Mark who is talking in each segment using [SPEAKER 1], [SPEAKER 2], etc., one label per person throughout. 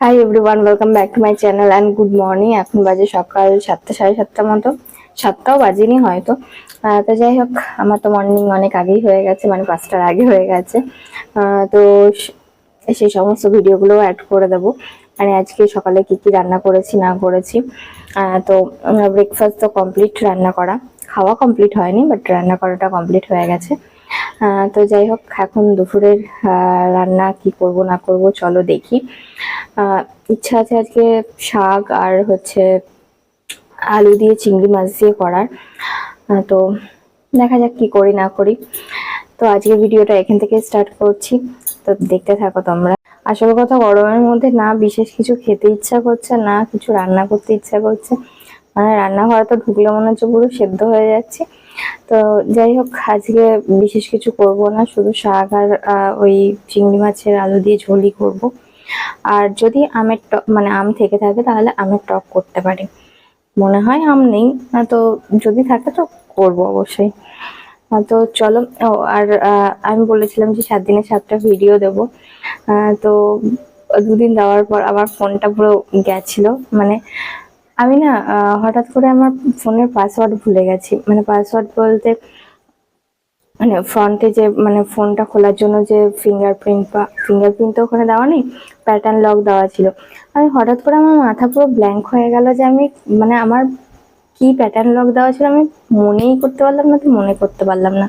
[SPEAKER 1] Hi everyone welcome back to my channel and good morning এখন বাজে সকাল সাতটা, সাড়ে সাতটার মতো। সাতটাও বাজেনি হয়তো। তো যাই হোক, আমার তো মর্নিং অনেক আগেই হয়ে গেছে মানে পাঁচটার আগে হয়ে গেছে। তো সেই সমস্ত ভিডিওগুলো অ্যাড করে দেবো। মানে আজকে সকালে কি কি রান্না করেছি, না করেছি। তো ব্রেকফাস্ট তো কমপ্লিট রান্না করা। খাওয়া কমপ্লিট হয়নি বাট রান্না করাটা কমপ্লিট হয়ে গেছে। তো যাই হোক, এখন দুপুরের রান্না কি করব না করব চলো দেখি। ইচ্ছা আছে আজকে শাক আর হচ্ছে আলু দিয়ে চিংড়ি মাছ দিয়ে করার। তো দেখা যাক কি করি না করি। তো আজকে ভিডিওটা এখান থেকে স্টার্ট করছি। তো দেখতে থাকো তোমরা। আসল কথা, গরমের মধ্যে না বিশেষ কিছু খেতে ইচ্ছা করছে, না কিছু রান্না করতে ইচ্ছা করছে। মানে রান্নাঘরে তো ঢুকলে মনে হচ্ছে পুরো সেদ্ধ হয়ে যাচ্ছে। তো যাই হোক আজকে বিশেষ কিছু করব না শুধু শাক আর ওই চিংড়ি মাছের আলু দিয়ে ঝোলই করব। আর যদি আমের টক মানে আম থেকে থাকে তাহলে আমের টক করতে পারি। মনে হয় আম নেই আহ, তো যদি থাকে তো করব অবশ্যই। তো চলো আর আমি বলেছিলাম যে সাত দিনে সাতটা ভিডিও দেব। তো দুদিন দেওয়ার পর আমার ফোনটা পুরো গেছিল মানে আমি না হঠাৎ করে আমার ফোনের পাসওয়ার্ড ভুলে গেছি। মানে পাসওয়ার্ড বলতে মানে ফ্রন্টে যে মানে ফোনটা খোলার জন্য যে ফিঙ্গারপ্রিন্ট বা ফিঙ্গারপ্রিন্ট তো ওখানে দেওয়া নেই প্যাটার্ন লক দেওয়া ছিল। আমি হঠাৎ করে আমার মাথা পুরো ব্ল্যাঙ্ক হয়ে গেল যে আমি মানে আমার কি প্যাটার্ন লক দেওয়া ছিল আমি মনেই করতে পারলাম না, তো মনে করতে পারলাম না।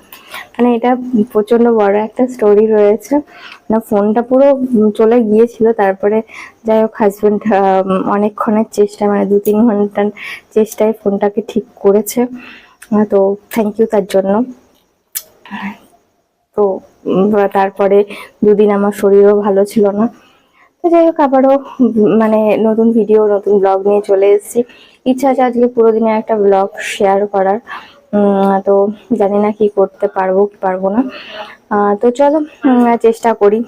[SPEAKER 1] মানে এটা প্রচণ্ড বড় একটা স্টোরি রয়েছে। না ফোনটা পুরো চলে গিয়েছিল, তারপরে যাই হোক হাজবেন্ড অনেকক্ষণের চেষ্টা মানে দু তিন ঘণ্টার চেষ্টায় ফোনটাকে ঠিক করেছে। তো থ্যাংক ইউ তার জন্য। তো তারপরে দুদিন আমার শরীরও ভালো ছিল না। তো যাই হোক, আবারও মানে নতুন ভিডিও নতুন ব্লগ নিয়ে চলে এসেছি। ইচ্ছা আছে আজকে পুরো দিনে একটা ব্লগ শেয়ার করার। তো জানি না কি করতে পারব, কি পারব না। তো চলো চেষ্টা করি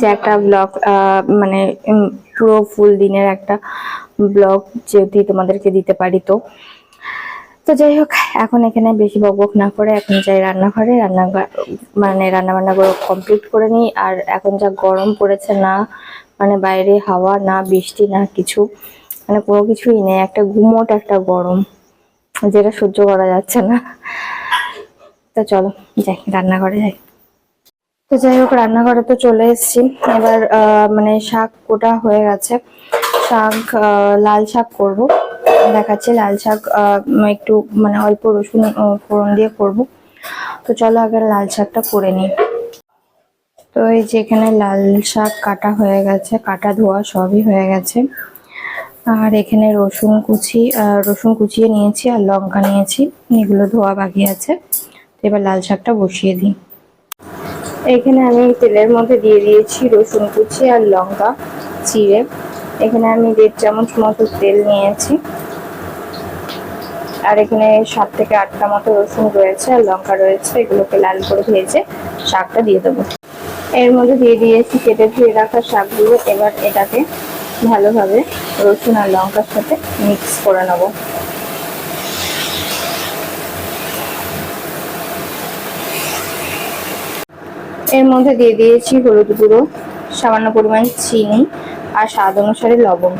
[SPEAKER 1] যে একটা ব্লগ মানে পুরো ফুল দিনের একটা ব্লগ যদি তোমাদেরকে দিতে পারি তো। তো যাই হোক, এখন এখানে বেশি বকবক না করে এখন যাই রান্নাঘরে রান্না মানে রান্না বান্না করে কমপ্লিট করে নিই। আর এখন যা গরম পড়েছে না মানে বাইরে হাওয়া, না বৃষ্টি, না কিছু মানে কোনো কিছুই নেই। একটা ঘুমোট, একটা গরম। যেটা সহ্য করা যাচ্ছে না। তো চলো, যাই, রান্নাঘরে যাই। তো যাই হোক, রান্নাঘরে তো চলে এসেছি। এবার মানে শাক কোটা হয়ে গেছে। শাক লাল শাক করব। দেখাচ্ছে লাল শাক একটু মানে অল্প রসুন ফোড়ন দিয়ে করব। তো চলো আগে লাল শাকটা করে নিই। তো এই যে এখানে লাল শাক কাটা হয়ে গেছে, কাটা ধোয়া সবই হয়ে গেছে। আর এখানে রসুন কুচি রসুন কুচিয়ে নিয়েছি আর লঙ্কা নিয়েছি। এগুলো ধোয়া বাকি আছে। এবার লাল শাকটা বসিয়ে দিই। এখানে আমি তেলের মধ্যে দিয়ে দিয়েছি রসুন কুচি আর লঙ্কা চিড়ে। এখানে আমি দেড় চামচ মতো তেল নিয়েছি। আর এখানে সাত থেকে আটটা মতো রসুন রয়েছে আর লঙ্কা রয়েছে। এগুলোকে লাল করে ভেজে শাকটা দিয়ে দেবো। এর মধ্যে দিয়ে দিয়েছি, কেটে ধুয়ে রাখা শাকগুলো। এবার এটাকে ভালোভাবে রসুন আর লঙ্কার সাথে মিক্স করে নেব। এর মধ্যে দিয়ে দিয়েছি হলুদ গুঁড়ো, সামান্য পরিমাণ চিনি আর স্বাদ অনুসারে লবণ।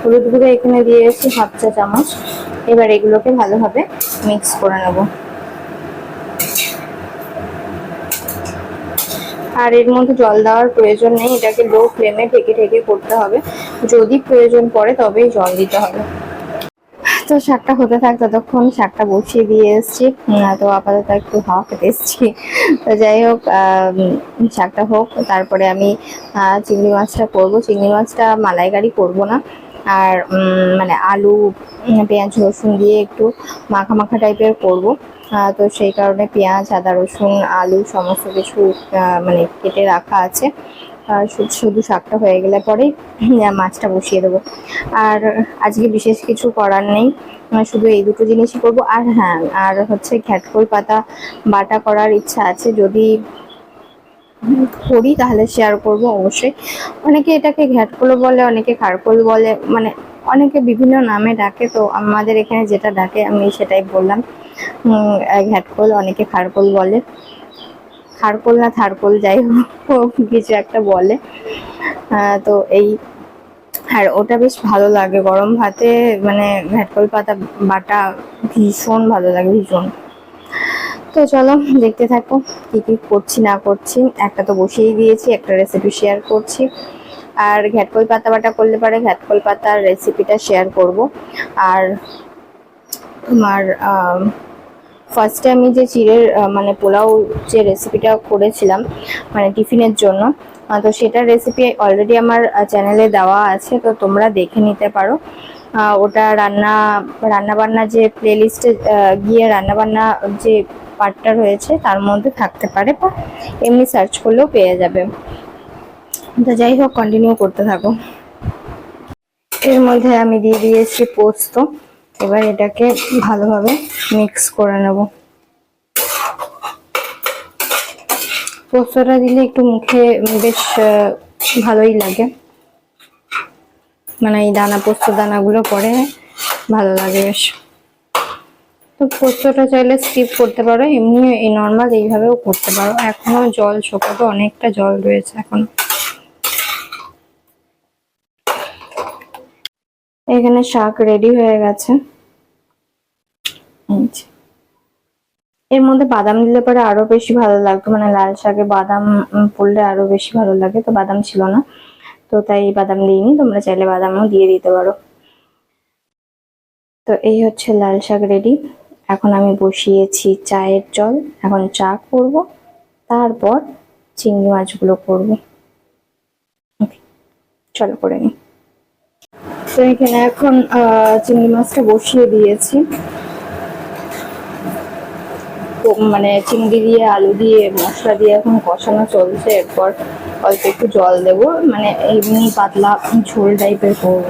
[SPEAKER 1] হলুদ গুঁড়ো এখানে দিয়েছি হাফ চা চামচ। এবার এগুলোকে ভালোভাবে মিক্স করে নেব। আর এর মধ্যে জল দেওয়ার প্রয়োজন নেই, এটাকে লো ফ্লেমে ঢেকে ঢেকে করতে হবে। যদি প্রয়োজন পড়ে তবেই জল দিতে হবে। তো শাকটা হতে থাক ততক্ষণ শাকটা বসিয়ে দিয়ে এসেছি। তো আপাতত একটু হাওয়া খেতে এসেছি। তো যাই হোক শাকটা হোক, তারপরে আমি চিংড়ি মাছটা করব। চিংড়ি মাছটা মালাইকারি করব না। আর মানে আলু পেঁয়াজ, রসুন দিয়ে একটু মাখা মাখা টাইপের করব। তো সেই কারণে পেঁয়াজ আদা রসুন আলু সমস্ত কিছু মানে কেটে রাখা আছে। আর শুধু শাকটা হয়ে গেলে উম, মাছটা বসিয়ে দেবো। আর আজকে বিশেষ কিছু করার নেই। শুধু এই দুটো জিনিসই করব। আর হ্যাঁ আর হচ্ছে ঘ্যাটকোল পাতা বাটা করার ইচ্ছা আছে। যদি করি তাহলে শেয়ার করব অবশ্যই। অনেকে এটাকে ঘ্যাটকোল বলে অনেকে খারকোল বলে মানে অনেকে বিভিন্ন নামে ডাকে। তো আমাদের এখানে যেটা ডাকে আমি সেটাই বললাম। ঘ্যাটকোল অনেকে খারকোল বলে। খারকোল না থারকোল, যাই হোক, কিছু একটা বলে। তো এই, আর ওটা বেশ ভালো লাগে। গরম ভাতে মানে ঘাটকল পাতা বাটা ভীষণ ভালো লাগে, ভীষণ। তো চলো, দেখতে থাকো, কি কি করছি, না করছি। একটা তো বসিয়ে দিয়েছি, একটা রেসিপি শেয়ার করছি। আর ঘ্যাটকল পাতা বাটা করলে পারে, ঘ্যাটকল পাতার রেসিপিটা শেয়ার করব। আর তোমার ফার্স্টে আমি যে চিড়ের মানে পোলাও যে রেসিপিটা করেছিলাম মানে টিফিনের জন্য তো সেটার রেসিপি অলরেডি আমার চ্যানেলে দেওয়া আছে, তো তোমরা দেখে নিতে পারো। ওটা রান্না রান্না বান্না যে প্লেলিস্টে গিয়ে রান্না বান্না যে পার্টটা রয়েছে, তার মধ্যে থাকতে পারে, বা এমনি সার্চ করলেও পেয়ে যাবে। তো যাই হোক কন্টিনিউ করতে থাকো। এর মধ্যে আমি দিয়ে দিয়েছি পোস্ত। এবার এটাকে ভালোভাবে মিক্স করে নেব। পোস্তটা দিলে একটু মুখে বেশ ভালোই লাগে। মানে এই দানা, পোস্ত দানাগুলো পরে ভালো লাগে বেশ। তো পোস্তটা চাইলে স্কিপ করতে পারো, এমনি এই নর্মাল এইভাবেও করতে পারো। এখনও জল শোকাতে, অনেকটা জল রয়েছে এখন। এখানে শাক রেডি হয়ে গেছে। এর মধ্যে বাদাম দিলে পরে আরও বেশি ভালো লাগতো মানে লাল শাকে বাদাম পড়লে আরও বেশি ভালো লাগে, তো বাদাম ছিল না। তো তাই বাদাম দিইনি, তোমরা চাইলে বাদামও দিয়ে দিতে পারো। তো এই হচ্ছে লাল শাক রেডি এখন আমি বসিয়েছি চায়ের জল, এখন চা করব, তারপর চিংড়ি মাছগুলো করব। চলো করে নি এখানে এখন আহ, চিংড়ি মাছটা বসিয়ে দিয়েছি। মানে চিংড়ি দিয়ে আলু দিয়ে মশলা দিয়ে এখন কষানো চলছে। এরপর অল্প একটু জল দেব। মানে এমনি পাতলা ঝোল টাইপের করব।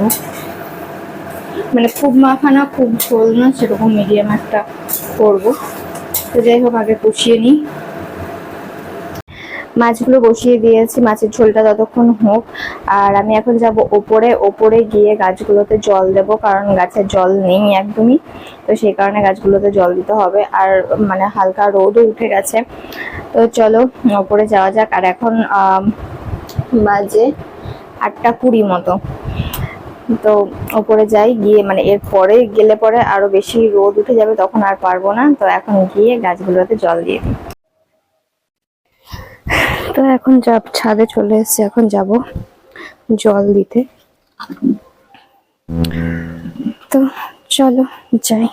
[SPEAKER 1] মানে খুব মাখানা খুব ঝোল না সেরকম মিডিয়াম একটা করব। তো যাই হোক আগে কষিয়ে নিই। মাছগুলো বসিয়ে দিয়েছি, মাছের ঝোলটা ততক্ষণ হোক। আর আমি এখন যাব ওপরে ওপরে গিয়ে গাছগুলোতে জল দেব, কারণ গাছের জল নেই একদমই। তো সেই কারণে গাছগুলোতে জল দিতে হবে। আর মানে হালকা রোদও উঠে গেছে। তো চলো, ওপরে যাওয়া যাক। আর এখন বাজে আটটা কুড়ি মতো। তো ওপরে যাই, গিয়ে মানে এর পরে গেলে পরে আরও বেশি রোদ উঠে যাবে, তখন আর পারব না। তো এখন গিয়ে গাছগুলোতে জল দিয়ে দিই। তো এখন যাব ছাদে চলে এসেছি এখন যাব জল দিতে। তো চলো যাই।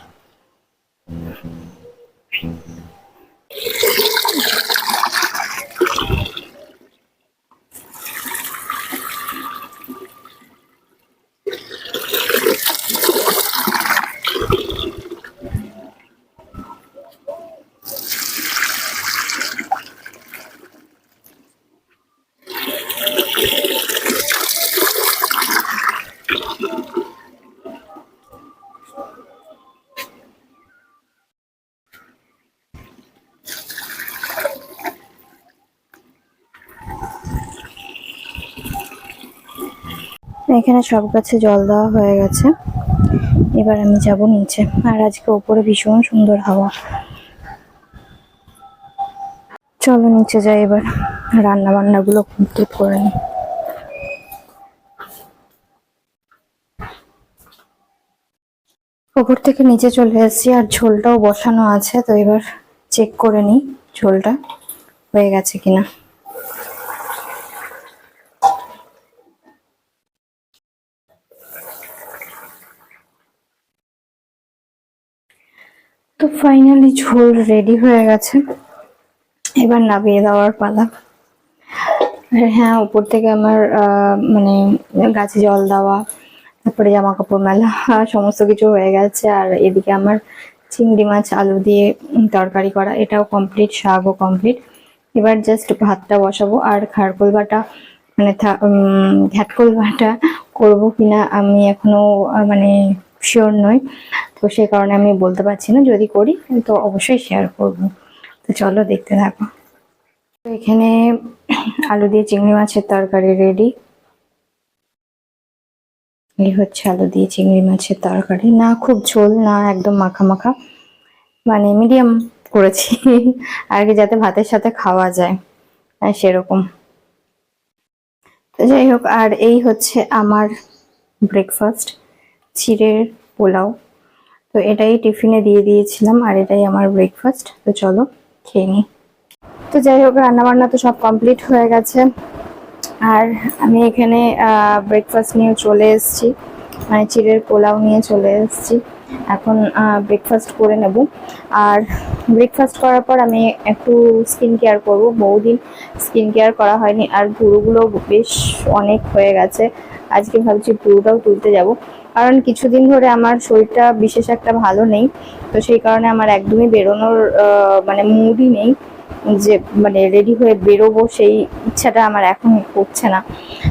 [SPEAKER 1] এখানে সব গাছে জল দেওয়া হয়ে গেছে। এবার আমি যাব নিচে। আর আজকে ওপরে ভীষণ সুন্দর হাওয়া। চলো নিচে যাই এবার। রান্না বান্না গুলো কমপ্লিট করে নিই। ওপর থেকে নিচে চলে এসেছি, আর ঝোলটাও বসানো আছে, তো এবার চেক করে নিই ঝোলটা হয়ে গেছে কিনা। তো ফাইনালি ঝোল রেডি হয়ে গেছে। এবার নামিয়ে দেওয়ার পালা। হ্যাঁ উপর থেকে আমার মানে গাছে জল দেওয়া, তারপরে জামা কাপড় মেলা সমস্ত কিছু হয়ে গেছে। আর এদিকে আমার চিংড়ি মাছ, আলু দিয়ে তরকারি করা, এটাও কমপ্লিট শাকও কমপ্লিট এবার জাস্ট ভাতটা বসাবো। আর খারকোল বাটা মানে ঘ্যাটকোল বাটা করব কিনা আমি এখনও মানে শিওর নই তো সেই কারণে আমি বলতে পারছি না যদি করি, তো অবশ্যই শেয়ার করব। তো চলো দেখতে থাকো। তো এখানে আলু দিয়ে চিংড়ি মাছের তরকারি রেডি এই হচ্ছে আলু দিয়ে চিংড়ি মাছের তরকারি। না, খুব ঝোল, না একদম মাখা মাখা। মানে মিডিয়াম করেছি, আর কি যাতে ভাতের সাথে খাওয়া যায়। আর সেরকম। তো যাই হোক, আর এই হচ্ছে আমার ব্রেকফাস্ট চিড়ের পোলাও। তো এটাই টিফিনে দিয়ে দিয়েছিলাম আর এটাই আমার ব্রেকফাস্ট তো চলো খেয়ে নিই। তো যাই হোক, রান্নাবান্না তো সব কমপ্লিট হয়ে গেছে। আর আমি এখানে ব্রেকফাস্ট নিয়ে চলে এসেছি। মানে চিড়ের পোলাও নিয়ে চলে এসেছি। এখন ব্রেকফাস্ট করে নেব। আর ব্রেকফাস্ট করার পর আমি একটু স্কিন কেয়ার করব। বহুদিন স্কিন কেয়ার করা হয়নি। আর ভুরুগুলো বেশ অনেক হয়ে গেছে। আজকে ভাবছি ভুরুটাও তুলতে যাব। কারণ কিছুদিন ধরে আমার শরীরটা বিশেষ একটা ভালো নেই। তো সেই কারণে আমার একদমই বেরোনোর মানে মুডই নেই যে মানে রেডি হয়ে বেরোবো সেই ইচ্ছাটা আমার এখন করছে না।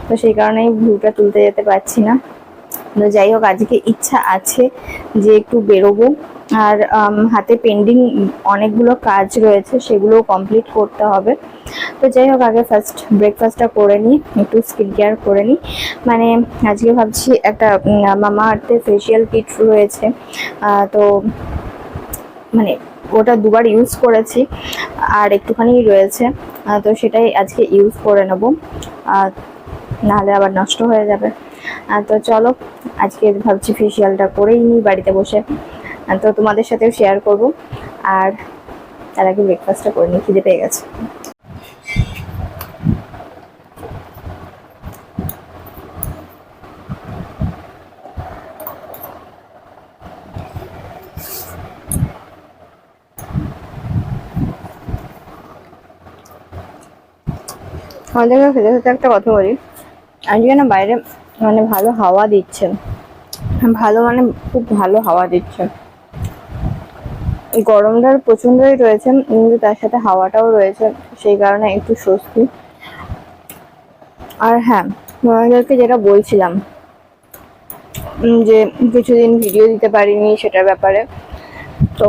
[SPEAKER 1] তো সেই কারণেই ভিউটা তুলতে যেতে পারছি না। তো যাই হোক, আজকে ইচ্ছা আছে যে একটু বেরোবো। আর হাতে পেন্ডিং অনেকগুলো কাজ রয়েছে সেগুলো কমপ্লিট করতে হবে। তো যাই হোক, আগে ফার্স্ট ব্রেকফাস্টটা করে নিই, একটু স্কিন কেয়ার করে নিই। মানে আজকে ভাবছি একটা মামা আর্থের ফেসিয়াল কিট রয়েছে তো মানে ওটা দুবার ইউজ করেছি, আর একটুখানি রয়েছে তো সেটাই আজকে ইউজ করে নেব নাহলে আবার নষ্ট হয়ে যাবে। তো চলো, আজকে ভাবছি ফেসিয়ালটা করেই নিই বাড়িতে বসে। তো তোমাদের সাথেও শেয়ার করব। আর তার আগে ব্রেকফাস্টটা করে নিই, খিদে পেয়ে গেছে। আমাদেরকে খেতে খেতে একটা কথা বলি। আজকে না বাইরে মানে ভালো হাওয়া দিচ্ছে ভালো মানে খুব ভালো হাওয়া দিচ্ছে গরমটা প্রচন্ডই রয়েছে, কিন্তু তার সাথে হাওয়াটাও রয়েছে, সেই কারণে একটু স্বস্তি। আর হ্যাঁ তোমাদেরকে যেটা বলছিলাম যে কিছুদিন ভিডিও দিতে পারিনি সেটার ব্যাপারে। তো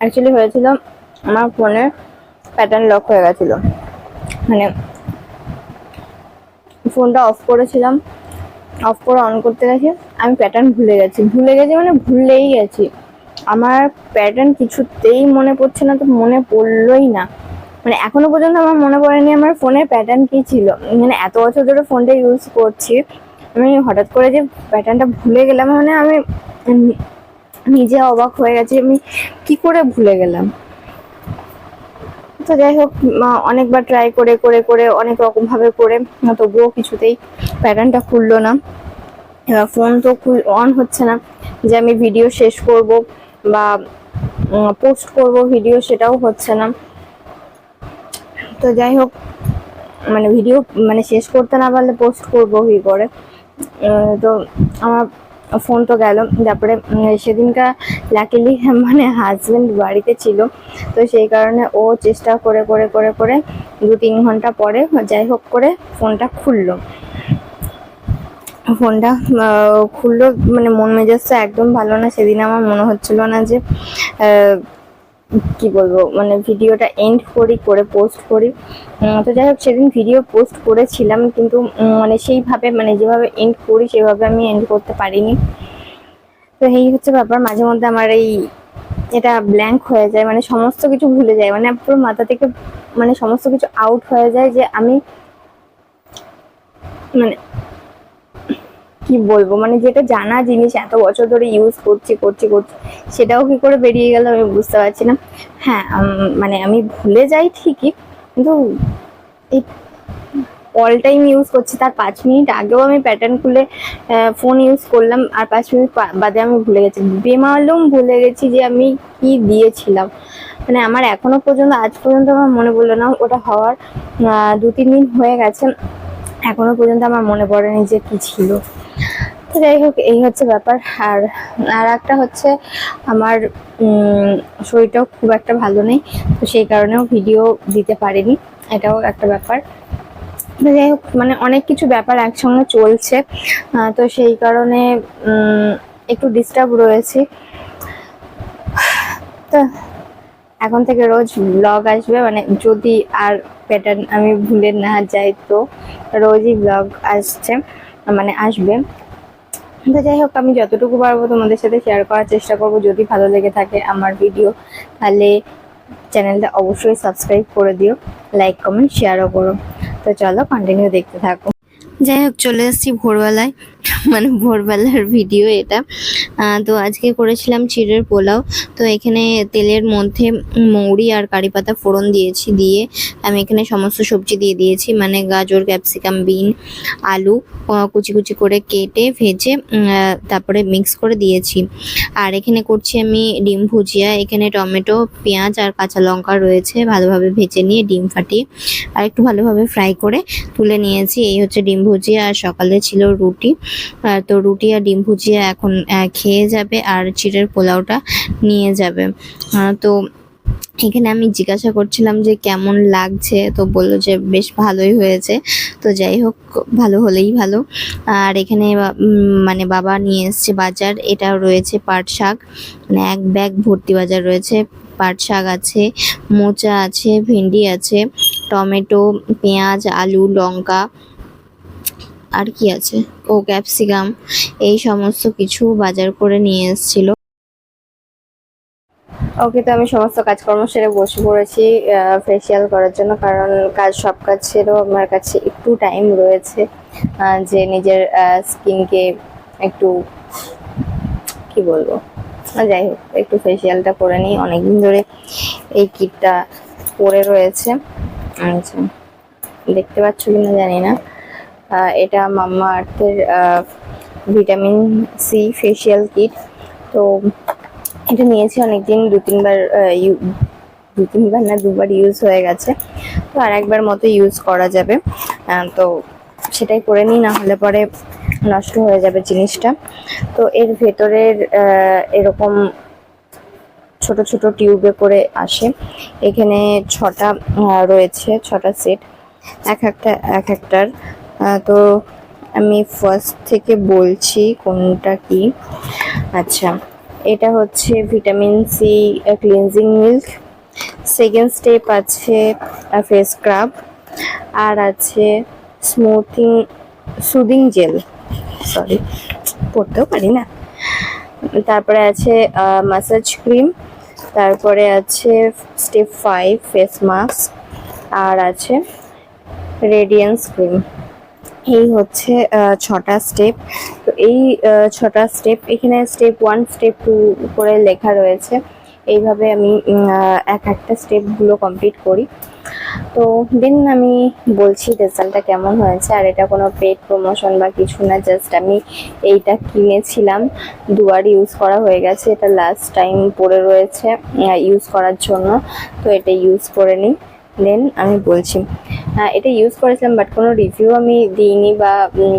[SPEAKER 1] অ্যাকচুয়ালি হয়েছিল, আমার ফোনে প্যাটার্ন লক হয়ে গেছিল। মানে ফোনটা অফ করেছিলাম অফ করে অন করতে গেছি, আমি প্যাটার্ন ভুলে গেছি। ভুলে গেছি মানে ভুলেই গেছি। আমার প্যাটার্ন কিছুতেই মনে পড়ছে না, তো মনে পড়লোই না। মানে এখনও পর্যন্ত আমার মনে পড়েনি আমার ফোনের প্যাটার্ন কি ছিল। মানে এত বছর ধরে ফোনটা ইউজ করছি, আমি হঠাৎ করে যে প্যাটার্নটা ভুলে গেলাম মানে আমি নিজে অবাক হয়ে গেছি, আমি কি করে ভুলে গেলাম? তো যাই হোক অনেকবার ট্রাই করে করে করে, অনেক রকম ভাবে করে, তবুও কিছুতেই প্যাটার্নটা খুললো না। এবার ফোন তো অন হচ্ছে না, যে আমি ভিডিও শেষ করব। বা পোস্ট করব ভিডিও সেটাও হচ্ছে না। তো যাই হোক মানে ভিডিও মানে শেষ করতে না পারলে পোস্ট করব কি করে? তো আমার ফোন তো গেল, তারপরে সেদিনকার লাকিলি মানে হাজব্যান্ড বাড়িতে ছিল, তো সেই কারণে ও চেষ্টা করে করে করে করে দু তিন ঘণ্টা পরে যাই হোক করে ফোনটা খুললো। ফোনটা খুললো মানে মন মেজাজটা একদম ভালো না। সেদিন আমার মনে হচ্ছিল না যে কি বলব মানে ভিডিওটা এন্ড করি, করে পোস্ট করি। তো যাই হোক, সেদিন ভিডিও পোস্ট করেছিলাম, কিন্তু মানে সেইভাবে মানে যেভাবে এন্ড করি, সেভাবে আমি এন্ড করতে পারিনি। তো এই হচ্ছে ব্যাপার, মাঝে মধ্যে আমার এই, এটা ব্ল্যাঙ্ক হয়ে যায় মানে সমস্ত কিছু ভুলে যায়। মানে পুরো মাথা থেকে মানে সমস্ত কিছু আউট হয়ে যায় যে আমি মানে কি বলব? মানে যেটা জানা জিনিস, এত বছর ধরে ইউজ করছি করছি করছি, সেটাও কি করে বেরিয়ে গেল আমি বুঝতে পারছি না। হ্যাঁ মানে আমি ভুলে যাই ঠিকই, কিন্তু এই অল টাইম ইউজ করছি। তার পাঁচ মিনিট আগেও আমি প্যাটার্ন খুলে ফোন ইউজ করলাম, আর পাঁচ মিনিট বাদে আমি ভুলে গেছি। বেমালুম ভুলে গেছি যে আমি কি দিয়েছিলাম। মানে আমার এখনও পর্যন্ত, আজ পর্যন্ত আমার মনে পড়ল না, ওটা হওয়ার দু তিন দিন হয়ে গেছে। এখনও পর্যন্ত আমার মনে পড়েনি যে কি ছিল। তো যাই হোক, এই হচ্ছে ব্যাপার। আর আর একটা হচ্ছে, আমার শরীরটাও খুব একটা ভালো নেই, তো সেই কারণেও ভিডিও দিতে পারিনি। এটাও একটা ব্যাপার। যাই হোক মানে অনেক কিছু ব্যাপার একসঙ্গে চলছে। তো সেই কারণে একটু ডিস্টার্ব রয়েছে। তো এখন থেকে রোজ ব্লগ আসবে মানে যদি আর প্যাটার্ন আমি ভুলে না যাই তো রোজই ব্লগ আসছে মানে আসবে। তো যাই হোক, আমি যতটুকু পারব তোমাদের সাথে শেয়ার করার চেষ্টা করব। যদি ভালো লেগে থাকে আমার ভিডিও তাহলে চ্যানেলটা অবশ্যই সাবস্ক্রাইব করে দিও লাইক কমেন্ট শেয়ারও করো। তো চলো কন্টিনিউ দেখতে থাকো। যাই হোক, চলে এসেছি ভোরবেলায়। মানে ভোরবেলার ভিডিও এটা। তো আজকে করেছিলাম চিড়ের পোলাও। তো এখানে তেলের মধ্যে মৌরি আর কারি পাতা ফোড়ন দিয়েছি দিয়ে আমি এখানে সমস্ত সবজি দিয়ে দিয়েছি। মানে গাজর, ক্যাপসিকাম, বিন, আলু কুচি কুচি করে কেটে, ভেজে তারপরে মিক্স করে দিয়েছি। আর এখানে করছি আমি ডিম ভুজিয়া। এখানে টমেটো, পেঁয়াজ আর কাঁচা লঙ্কা রয়েছে। ভালোভাবে ভেজে নিয়ে ডিম ফাটিয়ে আর একটু ভালোভাবে ফ্রাই করে তুলে নিয়েছি। এই হচ্ছে ডিম ভুজিয়া আর সকালে ছিল রুটি। তো রুটি আর ডিম ভুজিয়া এখন খেয়ে যাবে আর চিড়ের পোলাওটা নিয়ে যাবে। তো এখানে আমি জিজ্ঞাসা করছিলাম যে কেমন লাগছে? তো বলল যে বেশ ভালোই হয়েছে। তো যাই হোক, ভালো হলেই ভালো। আর এখানে মানে বাবা নিয়ে এসছে বাজার। এটা রয়েছে পাট শাক। মানে এক ব্যাগ ভর্তি বাজার রয়েছে। পাট শাক আছে, মোচা আছে, ভেন্ডি আছে, টমেটো, পেঁয়াজ, আলু, লঙ্কা আর কি আছে? ও ক্যাপসিকাম, এই সমস্ত কিছু বাজার করে নিয়ে এসেছিল। ওকে, তো আমি সমস্ত কাজকর্ম সেরে বসে পড়েছি ফেসিয়াল করার জন্য, কারণ কাজ, সব কাজ সেরেও আমার কাছে একটু টাইম রয়েছে যে নিজের স্কিনকে একটু, কি বলব? যাই হোক, একটু ফেসিয়ালটা করে নিই। অনেকদিন ধরে এই কিটটা পরে রয়েছে। আচ্ছা দেখতে পাচ্ছ কিনা জানি না। এটা মাম্মা আর্থের ভিটামিন সি ফেসিয়াল কিট তো এটা নিয়েছি অনেকদিন, দু তিনবার দু তিনবার না, দুবার ইউজ হয়ে গেছে। তো আর একবার মতো ইউজ করা যাবে। তো সেটাই করে নিই, না হলে পরে নষ্ট হয়ে যাবে জিনিসটা। তো এর ভেতরের এরকম ছোট ছোট টিউবে করে আসে। এখানে ছটা রয়েছে, ছটা সেট। এক একটা, এক একটার। তো আমি ফার্স্ট থেকে বলছি কোনটা কি। আচ্ছা এটা হচ্ছে vitamin C cleansing milk second step আছে ফেস স্ক্রাব আর আছে স্মুথিং সুদিং জেল সরি পড়তেও পারি না। তারপরে আছে মাসাজ ক্রিম তারপরে আছে স্টেপ ফাইভ ফেস মাস্ক আর আছে রেডিয়েন্স ক্রিম এই হচ্ছে ছটা স্টেপ তো এই ছটা স্টেপ এখানে স্টেপ ওয়ান স্টেপ টু করে লেখা রয়েছে। এইভাবে আমি এক একটা স্টেপগুলো কমপ্লিট করি। তো দেন আমি বলছি রেজাল্টটা কেমন হয়েছে, আর এটা কোনো পেড প্রমোশন বা কিছু না জাস্ট আমি এইটা কিনেছিলাম। দুবার ইউজ করা হয়ে গেছে, এটা লাস্ট টাইম পড়ে রয়েছে ইউজ করার জন্য। তো এটা ইউজ করে নিই। দেন আমি বলছি এটা ইউজ করেছিলাম বাট কোনো রিভিউ আমি দিইনি বা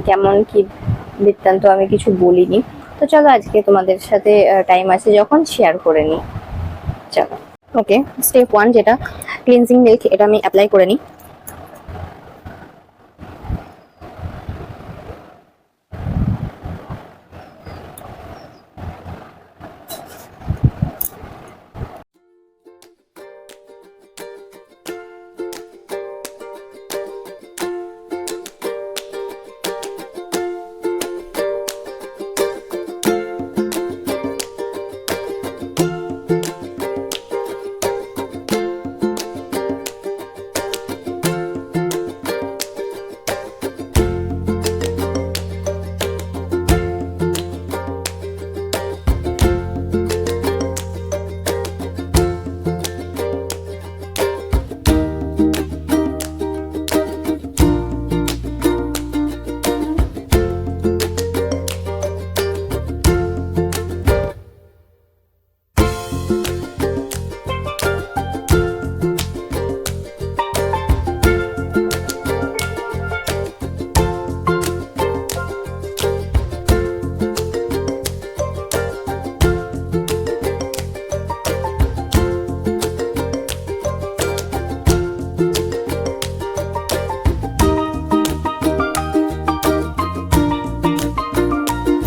[SPEAKER 1] কেমন কি বৃত্তান্ত আমি কিছু বলিনি। তো চলো আজকে তোমাদের সাথে টাইম আছে, যখন শেয়ার করে নিই। চলো। ওকে স্টেপ ওয়ান যেটা ক্লিনজিং মিল্ক এটা আমি অ্যাপ্লাই করে নিই।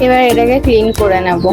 [SPEAKER 1] এবার এটাকে ক্লিন করে নেব।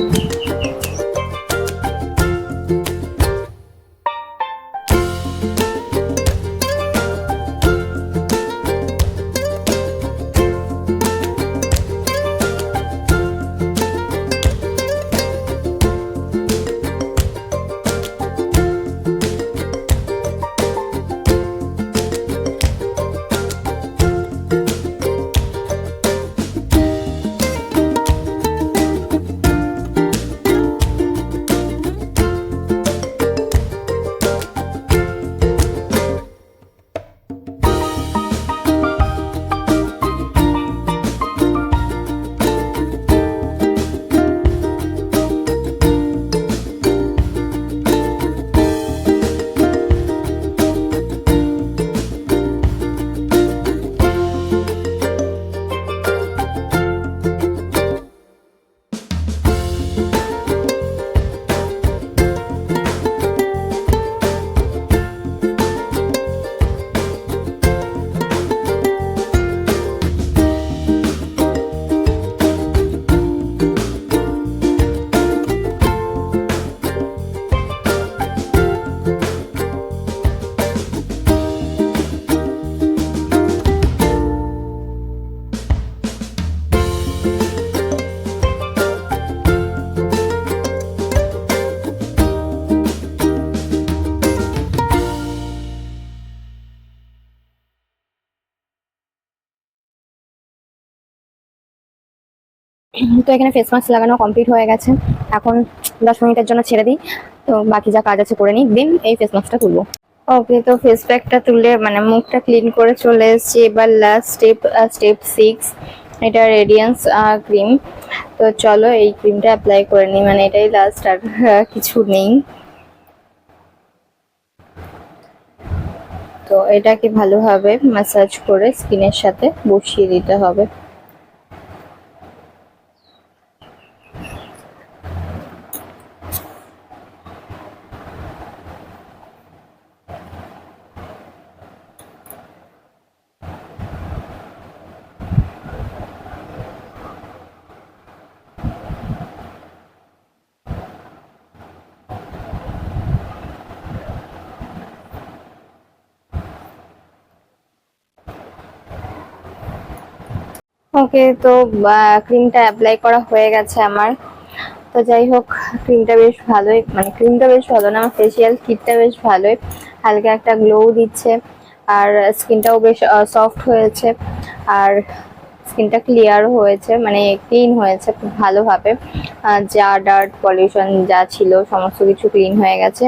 [SPEAKER 1] তো এখানে ফেস মাস্ক লাগানো কমপ্লিট হয়ে গেছে, এখন দশ মিনিটের জন্য ছেড়ে দিই। তো বাকি যা কাজ আছে করে নিই, দিন এই ফেস মাস্কটা তুলবো। ওকে তো ফেস প্যাকটা তুলে মানে মুখটা ক্লিন করে চলে এসেছি। এবার লাস্ট স্টেপ স্টেপ সিক্স এটা রেডিয়েন্স ক্রিম তো চলো এই ক্রিমটা অ্যাপ্লাই করে নিই মানে এটাই লাস্ট আর কিছু নেই। তো এটাকে ভালোভাবে ম্যাসাজ করে স্কিনের সাথে বসিয়ে দিতে হবে। ওকে তো ক্রিমটা অ্যাপ্লাই করা হয়ে গেছে আমার। তো যাই হোক ক্রিমটা বেশ ভালোই মানে ক্রিমটা বেশ ভালো না, আমার ফেসিয়াল কিটটা বেশ ভালোই। হালকা একটা গ্লো দিচ্ছে, আর স্কিনটাও বেশ সফট হয়েছে, আর স্কিনটা ক্লিয়ার হয়েছে মানে ক্লিন হয়েছে খুব ভালোভাবে। যা ডার্ট পলিউশন যা ছিল, সমস্ত কিছু ক্লিন হয়ে গেছে।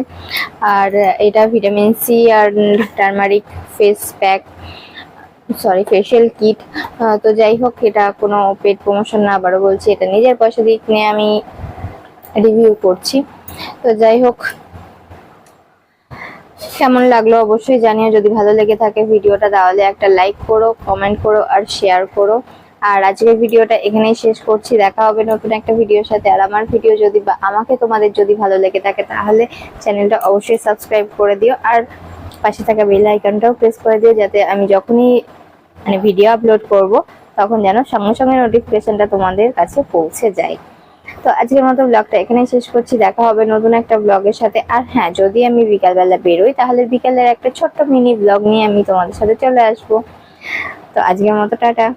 [SPEAKER 1] আর এটা ভিটামিন সি আর turmeric face pack sorry facial kit তো যাই হোক, এটা কোনো পেড প্রমোশন না, আবারও বলছি, এটা নিজের পয়সা দিয়ে কিনে আমি রিভিউ করছি। তো যাই হোক, কেমন লাগল অবশ্যই জানিও, যদি ভালো লেগে থাকে ভিডিওটা, তাহলে একটা লাইক করো কমেন্ট করো, আর শেয়ার করো। আর আজকের ভিডিওটা এখানেই শেষ করছি, দেখা হবে নতুন একটা ভিডিওর সাথে। আর আমার ভিডিও যদি বা, আমাকে তোমাদের যদি ভালো লেগে থাকে, তাহলে চ্যানেলটা অবশ্যই সাবস্ক্রাইব করে দিও। আর পাশে থাকা বেল আইকনটাও প্রেস করে দিও, যাতে আমি যখনই মানে ভিডিও আপলোড করব, তখন যেন সঙ্গে সঙ্গে নোটিফিকেশনটা তোমাদের কাছে পৌঁছে যায়। তো আজকের মতো ব্লগটা এখানেই শেষ করছি, দেখা হবে নতুন একটা ব্লগের সাথে। আর হ্যাঁ যদি আমি বিকালবেলা বেরোই, তাহলে বিকালের একটা ছোট্ট মিনি ব্লগ নিয়ে আমি তোমাদের সাথে চলে আসব। তো আজকের মতো, টাটা।